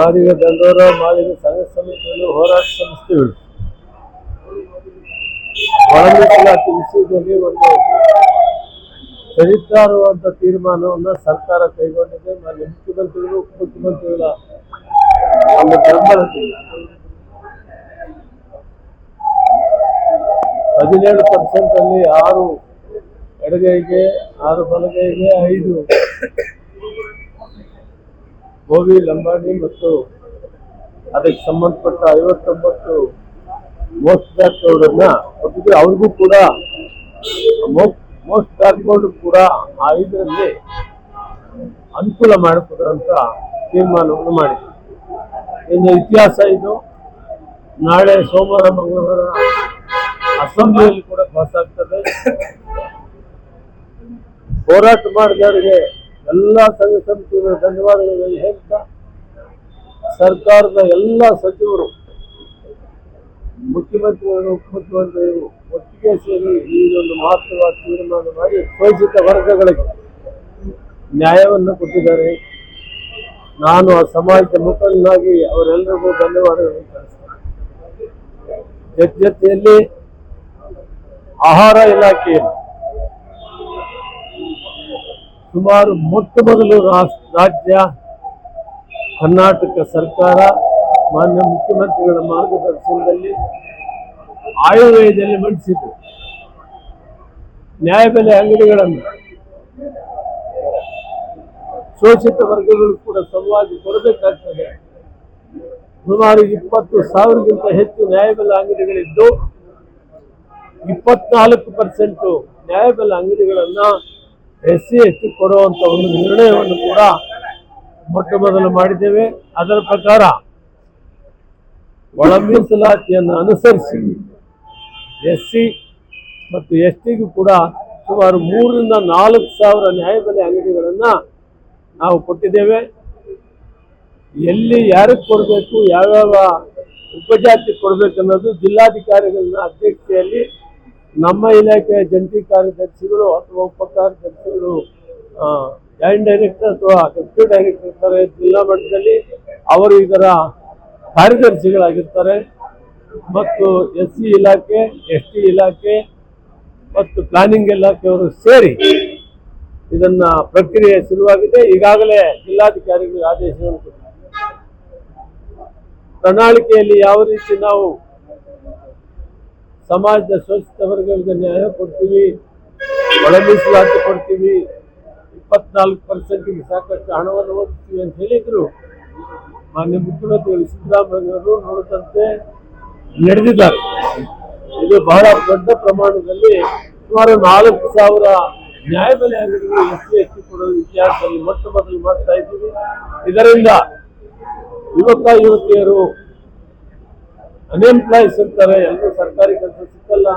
ಮಾದಿಗ ದಂಡೋರ, ಮಾದಿಗ ಸಂಘ ಸಮಿತಿಗಳು ಹೋರಾಟ ಸಂಸ್ಥೆಗಳು ತಿಳಿಸಿದಲ್ಲಿ ಒಂದು ಚರಿತ್ರಾರ್ಹವಾದ ತೀರ್ಮಾನವನ್ನ ಸರ್ಕಾರ ಕೈಗೊಂಡಿದೆ. ಮಾನ್ಯ ಮುಖ್ಯಮಂತ್ರಿಗಳು, ಉಪಮುಖ್ಯಮಂತ್ರಿಗಳ ಒಂದು ಹದಿನೇಳು ಪರ್ಸೆಂಟ್ ಅಲ್ಲಿ ಆರು ಎಡಗೈಗೆ, ಆರು ಬಲಗೈಗೆ, ಐದು ಗೋವಿ ಲಂಬಾಣಿ ಮತ್ತು ಅದಕ್ಕೆ ಸಂಬಂಧಪಟ್ಟ ಐವತ್ತೊಂಬತ್ತು ಮೋಸ್ಟ್ ಬ್ಯಾಕ್ವರ್ಡನ್ನ ಒಟ್ಟಿಗೆ ಅವ್ರಿಗೂ ಕೂಡ ಮೋಸ್ಟ್ ಬ್ಯಾಕ್ವರ್ಡ್ ಕೂಡ ಆ ಇದರಲ್ಲಿ ಅನುಕೂಲ ಮಾಡಿಕೊಡುವಂತ ತೀರ್ಮಾನವನ್ನು ಮಾಡಿದೆ ಇನ್ನು ಇತಿಹಾಸ ಇದು. ನಾಳೆ ಸೋಮವಾರ, ಮಂಗಳವಾರ ಅಸೆಂಬ್ಲಿಯಲ್ಲಿ ಕೂಡ ಪಾಸ್ ಆಗ್ತದೆ ಹೋರಾಟ ಮಾಡಿದವರಿಗೆ ಎಲ್ಲ ಸಂಘ ಸಂಸ್ಥೆಗಳು ಧನ್ಯವಾದಗಳು ಹೇಳ್ತಾ ಸರ್ಕಾರದ ಎಲ್ಲ ಸಚಿವರು, ಮುಖ್ಯಮಂತ್ರಿಗಳು, ಉಪಮುಖ್ಯಮಂತ್ರಿಗಳು ಒಟ್ಟಿಗೆ ಸೇರಿ ಈ ಒಂದು ಮಹತ್ವವಾದ ತೀರ್ಮಾನ ಮಾಡಿ ಶೋಷಿತ ವರ್ಗಗಳಿಗೆ ನ್ಯಾಯವನ್ನು ಕೊಟ್ಟಿದ್ದಾರೆ. ನಾನು ಆ ಸಮಾಜದ ಮುಖಂಡನಾಗಿ ಅವರೆಲ್ಲರಿಗೂ ಧನ್ಯವಾದಗಳನ್ನು ತಿಳಿಸ್ತೇನೆ. ಜೊತೆ ಜೊತೆಯಲ್ಲಿ ಆಹಾರ ಇಲಾಖೆಯಲ್ಲಿ ಸುಮಾರು ಮೊಟ್ಟ ಮೊದಲು ರಾಜ್ಯ, ಕರ್ನಾಟಕ ಸರ್ಕಾರ, ಮಾನ್ಯ ಮುಖ್ಯಮಂತ್ರಿಗಳ ಮಾರ್ಗದರ್ಶನದಲ್ಲಿ ಆಯುರ್ವೇದದಲ್ಲಿ ಮಂಡಿಸಿತು ನ್ಯಾಯಬೆಲೆ ಅಂಗಡಿಗಳನ್ನು. ಶೋಷಿತ ವರ್ಗಗಳು ಕೂಡ ಸಲುವಾಗಿ ಕೊಡಬೇಕಾಗ್ತದೆ. ಸುಮಾರು ಇಪ್ಪತ್ತು ಸಾವಿರಕ್ಕಿಂತ ಹೆಚ್ಚು ನ್ಯಾಯಬೆಲೆ ಅಂಗಡಿಗಳಿದ್ದು, ಇಪ್ಪತ್ನಾಲ್ಕು ಪರ್ಸೆಂಟು ನ್ಯಾಯಬೆಲೆ ಅಂಗಡಿಗಳನ್ನ ಎಸ್ ಸಿ ಎಸ್ ಟಿ ಕೊಡುವಂತ ಒಂದು ನಿರ್ಣಯವನ್ನು ಕೂಡ ಮೊಟ್ಟ ಮೊದಲು ಮಾಡಿದ್ದೇವೆ. ಅದರ ಪ್ರಕಾರ ಒಳ ಮೀಸಲಾತಿಯನ್ನು ಅನುಸರಿಸಿ ಎಸ್ ಸಿ ಮತ್ತು ಎಸ್ ಟಿಗೂ ಕೂಡ ಸುಮಾರು ಮೂರರಿಂದ ನಾಲ್ಕು ಸಾವಿರ ನ್ಯಾಯಬೆಲೆ ಅಂಗಡಿಗಳನ್ನು ನಾವು ಕೊಟ್ಟಿದ್ದೇವೆ. ಎಲ್ಲಿ ಯಾರಿಗೆ ಕೊಡಬೇಕು, ಯಾವ್ಯಾವ ಉಪಜಾತಿ ಕೊಡಬೇಕನ್ನೋದು ಜಿಲ್ಲಾಧಿಕಾರಿಗಳನ್ನ ಜಿಲ್ಲಾಧಿಕಾರಿಗಳ ಅಧ್ಯಕ್ಷತೆಯಲ್ಲಿ ನಮ್ಮ ಇಲಾಖೆಯ ಜಂಟಿ ಕಾರ್ಯದರ್ಶಿಗಳು ಅಥವಾ ಉಪ ಕಾರ್ಯದರ್ಶಿಗಳು ಜಾಯಿಂಟ್ ಡೈರೆಕ್ಟರ್ ಅಥವಾ ಡೆಪ್ಯೂಟಿ ಡೈರೆಕ್ಟರ್ ಇರ್ತಾರೆ, ಜಿಲ್ಲಾ ಮಟ್ಟದಲ್ಲಿ ಅವರು ಇದರ ಕಾರ್ಯದರ್ಶಿಗಳಾಗಿರ್ತಾರೆ. ಮತ್ತು ಎಸ್ ಸಿ ಇಲಾಖೆ, ಎಸ್ ಟಿ ಇಲಾಖೆ ಮತ್ತು ಪ್ಲಾನಿಂಗ್ ಇಲಾಖೆಯವರು ಸೇರಿ ಇದನ್ನ ಪ್ರಕ್ರಿಯೆ ಶುರುವಾಗಿದೆ. ಈಗಾಗಲೇ ಜಿಲ್ಲಾಧಿಕಾರಿಗಳಿಗೆ ಆದೇಶವನ್ನು ಪ್ರಣಾಳಿಕೆಯಲ್ಲಿ ಯಾವ ರೀತಿ ನಾವು ಸಮಾಜದ ಶೋಷಿತ ವರ್ಗಗಳಿಗೆ ನ್ಯಾಯ ಕೊಡ್ತೀವಿ ಒಳ ಮೀಸಲಾತಿ ಕೊಡ್ತೀವಿ. ಇಪ್ಪತ್ನಾಲ್ಕು ಪರ್ಸೆಂಟಿಗೆ ಸಾಕಷ್ಟು ಹಣವನ್ನು ಒದಗಿಸ್ತೀವಿ ಅಂತ ಹೇಳಿದ್ರು. ಮಾನ್ಯ ಮುಖ್ಯಮಂತ್ರಿಗಳು ಸಿದ್ದರಾಮಯ್ಯವರು ನೋಡಿದಂತೆ ನಡೆದಿದ್ದಾರೆ. ಇದು ಬಹಳ ದೊಡ್ಡ ಪ್ರಮಾಣದಲ್ಲಿ ಸುಮಾರು ನಾಲ್ಕು ಸಾವಿರ ನ್ಯಾಯಬೆಲೆ ಅಂಗಡಿಗಳು ಎಸ್ ಹೆಚ್ಚು ಇತಿಹಾಸದಲ್ಲಿ ಮೊಟ್ಟ ಮೊದಲು ಮಾಡ್ತಾ ಇದ್ದೀವಿ. ಇದರಿಂದ ಯುವಕ, ಯುವತಿಯರು ಅನ್ಎಂಪ್ಲಾಯ್ಸ್ ಇರ್ತಾರೆ ಎಲ್ಲರೂ ಸರ್ಕಾರಿ ಕೆಲಸ ಸಿಕ್ಕಲ್ಲ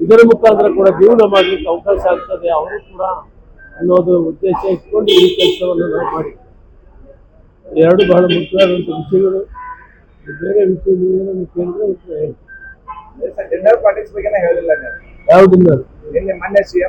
ಇದರ ಮುಖಾಂತರ ಕೂಡ ಜೀವನ ಮಾಡಲಿಕ್ಕೆ ಅವಕಾಶ ಆಗ್ತದೆ ಅವರು ಕೂಡ ಅನ್ನೋದು ಉದ್ದೇಶ ಇಟ್ಕೊಂಡು ಈ ಕೆಲಸವನ್ನು ನಾವು ಮಾಡಿ. ಎರಡು ಬಹಳ ಮುಖ್ಯವಾದಂಥ ವಿಷಯಗಳು ಬೇರೆ ವಿಷಯ ನೀವೇನೋ ಕೇಳಿದ್ರೆ ಉತ್ತರ ಹೇಳಿ ನಿನ್ನೆ ಮೊನ್ನೆ ಸಿಎಂ